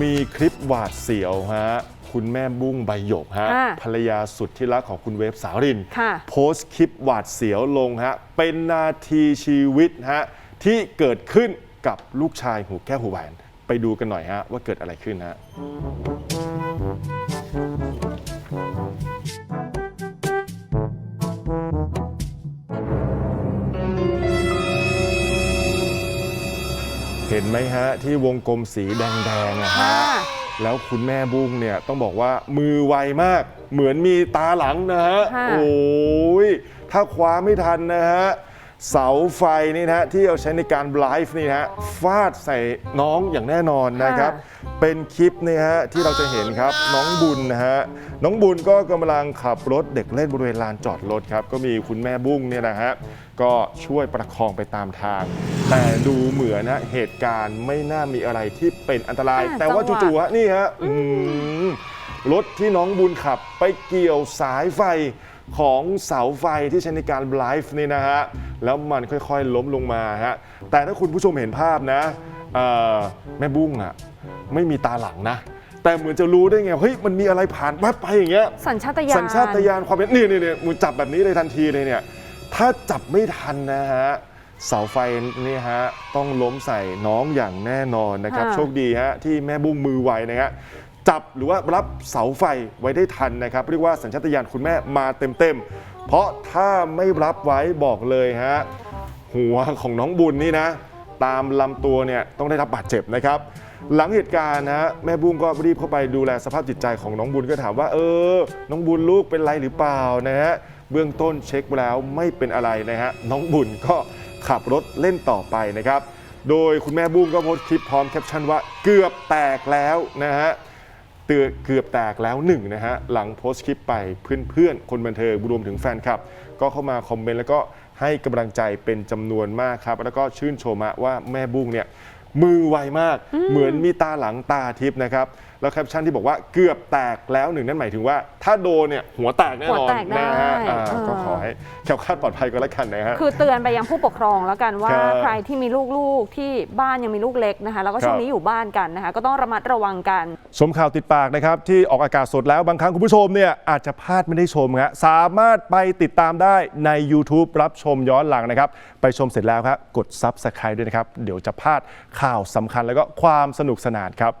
มีคลิปหวาดเสียวฮะคุณแม่บุ้งใบหยกฮะอ่าภรรยาสุดที่รักของคุณเวฟสาวริน ค่ะ โพสต์คลิปหวาดเสียวลงฮะเป็นนาทีชีวิตฮะที่เกิดขึ้นกับลูกชายหูแก้วหูแหวน ไปดูกันหน่อยฮะว่าเกิดอะไรขึ้นฮะ เห็นไหมฮะ ที่วงกลมสีแดงๆอะฮะค่ะแล้วคุณแม่บุ้งเนี่ยต้องบอกว่ามือไวมาก เหมือนมีตาหลังนะฮะ ค่ะ โอ้ยถ้าคว้าไม่ทันนะฮะ เสาไฟนี่นะฮะที่เอาใช้ในการไลฟ์นี่นะฮะฟาดใส่น้องอย่างแน่นอนนะครับ เป็นคลิปนี่ฮะที่เราจะเห็นครับน้องบุญนะฮะน้องบุญก็กำลังขับรถเด็กเล่นบริเวณลานจอดรถครับ ก็มีคุณแม่บุ้งเนี่ยนะฮะก็ช่วยประคองไปตามทาง แต่ดูเหมือนนะเหตุการณ์ไม่น่ามีอะไรที่เป็นอันตราย อ่าแต่ว่าจังหวะ จู่ๆฮะนี่ฮะอืมรถที่น้องบุญขับไปเกี่ยวสายไฟของเสาไฟที่ใช้ในการไลฟ์นี่นะฮะ แล้วมันค่อยๆล้มลงมาฮะ แต่ถ้าคุณผู้ชมเห็นภาพนะเอ่อแม่บุ้งอะไม่มีตาหลังนะ แต่เหมือนจะรู้ได้ไงเฮ้ยมันมีอะไรผ่านแวบไปอย่างเงี้ย สัญชาตญาณ สัญชาตญาณความเป็นนี่นี่นี่มือจับแบบนี้เลยทันทีเลยเนี่ย ถ้าจับไม่ทันนะฮะ เสาไฟนี่ฮะต้องล้มใส่น้องอย่างแน่นอนนะครับค่ะโชคดีฮะที่แม่บุ้งมือไวนะฮะจับหรือว่ารับเสาไฟไว้ได้ทันนะครับ เรียกว่าสัญชาตญาณคุณแม่มาเต็มๆ เพราะถ้าไม่รับไว้บอกเลยฮะหัวของน้องบุญนี่นะ ตามลำตัวเนี่ยต้องได้รับบาดเจ็บนะครับ หลังเหตุการณ์นะฮะแม่บุ้งก็รีบเข้าไปดูแลสภาพจิตใจของน้องบุญก็ถามว่า เออ น้องบุญลูกเป็นไรหรือเปล่านะฮะเบื้องต้นเช็คแล้วไม่เป็นอะไรนะฮะน้องบุญก็ ขับรถเล่นต่อไปนะครับ โดยคุณแม่บุ้งก็โพสต์คลิปพร้อมแคปชั่นว่าเกือบแตกแล้วนะฮะเตือเกือบแตกแล้วหนึ่งนะฮะหลังโพสต์คลิปไปเพื่อนๆ คนบันเทิงรวมถึงแฟนคลับ ก็เข้ามาคอมเมนต์แล้วก็ให้กำลังใจเป็นจำนวนมากครับ แล้วก็ชื่นชมว่าแม่บุ้งเนี่ย มือไวมาก เหมือนมีตาหลังตาทิพย์นะครับ แล้วแคปชั่นที่บอกว่าเกือบแตกแล้วหนึ่งนั่นหมายถึงว่า ถ้าโดนเนี่ยหัวแตกแน่นอนหัวแตกได้นะฮะอ่าเออ ก็ขอให้แคล้วคลาดปลอดภัยก็แล้วกันนะฮะ คือเตือนไปยังผู้ปกครองแล้วกันว่าครับใครที่มีลูกๆที่บ้านยังมีลูกเล็กนะคะ แล้วก็ครับช่วงนี้อยู่บ้านกันนะคะ ก็ต้องระมัดระวังกัน ชมข่าวติดปากนะครับ ที่ออกอากาศสดแล้วบางครั้งคุณผู้ชมเนี่ยอาจจะพลาดไม่ได้ชมฮะสามารถไปติดตามได้ใน YouTube รับชมย้อนหลังนะครับ ไปชมเสร็จแล้วครับ กด Subscribe ด้วยนะครับ เดี๋ยวจะพลาดข่าวสำคัญแล้วก็ความสนุกสนานครับ